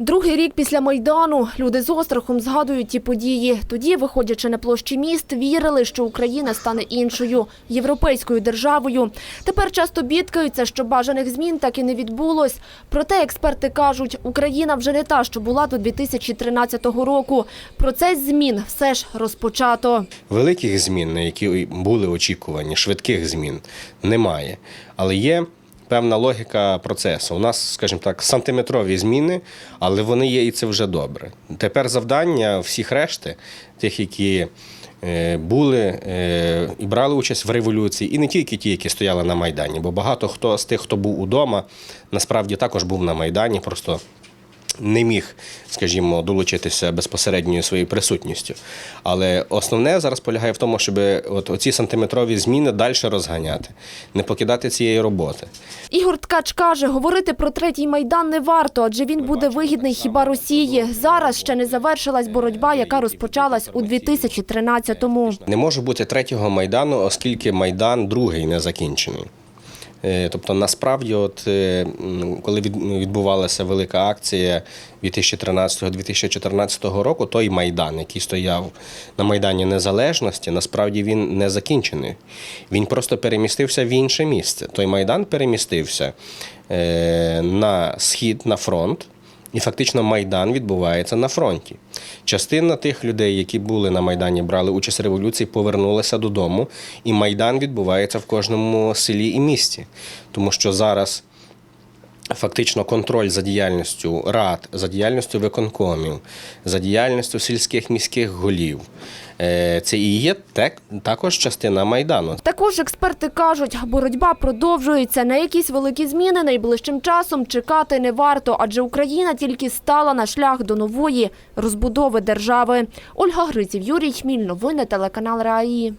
Другий рік після Майдану люди з острахом згадують ті події. Тоді, виходячи на площі міст, вірили, що Україна стане іншою європейською державою. Тепер часто бідкаються, що бажаних змін так і не відбулось. Проте експерти кажуть, Україна вже не та, що була до 2013 року. Процес змін все ж розпочато. Великих змін, на які були очікувані, швидких змін немає. Але є певна логіка процесу. У нас, скажімо так, сантиметрові зміни, але вони є і це вже добре. Тепер завдання всіх решти, тих, які е, були е, і брали участь в революції, і не тільки ті, які стояли на Майдані, бо багато хто з тих, хто був удома, насправді також був на Майдані, просто не міг, скажімо, долучитися безпосередньою своєю присутністю. Але основне зараз полягає в тому, щоб от оці сантиметрові зміни далі розганяти, не покидати цієї роботи. Ігор Ткач каже, говорити про третій майдан не варто, адже він буде вигідний хіба Росії. Зараз ще не завершилась боротьба, яка розпочалась у 2013-му. Не може бути третього майдану, оскільки майдан другий не закінчений. Е, Тобто, насправді, от е, коли відбувалася велика акція 2013-2014 року, той майдан, який стояв на майдані Незалежності, насправді він не закінчений. Він просто перемістився в інше місце. Той майдан перемістився е, на схід, на фронт. І фактично Майдан відбувається на фронті. Частина тих людей, які були на Майдані, брали участь в революції, повернулася додому, і Майдан відбувається в кожному селі і місті. Тому що зараз фактично контроль за діяльністю рад, за діяльністю виконкомів, за діяльністю сільських міських голів. Е, Це і є також частина Майдану. Також експерти кажуть, боротьба продовжується. На якісь великі зміни найближчим часом чекати не варто, адже Україна тільки стала на шлях до нової розбудови держави. Ольга Гриців, Юрій Хміль. Новини телеканал Раї.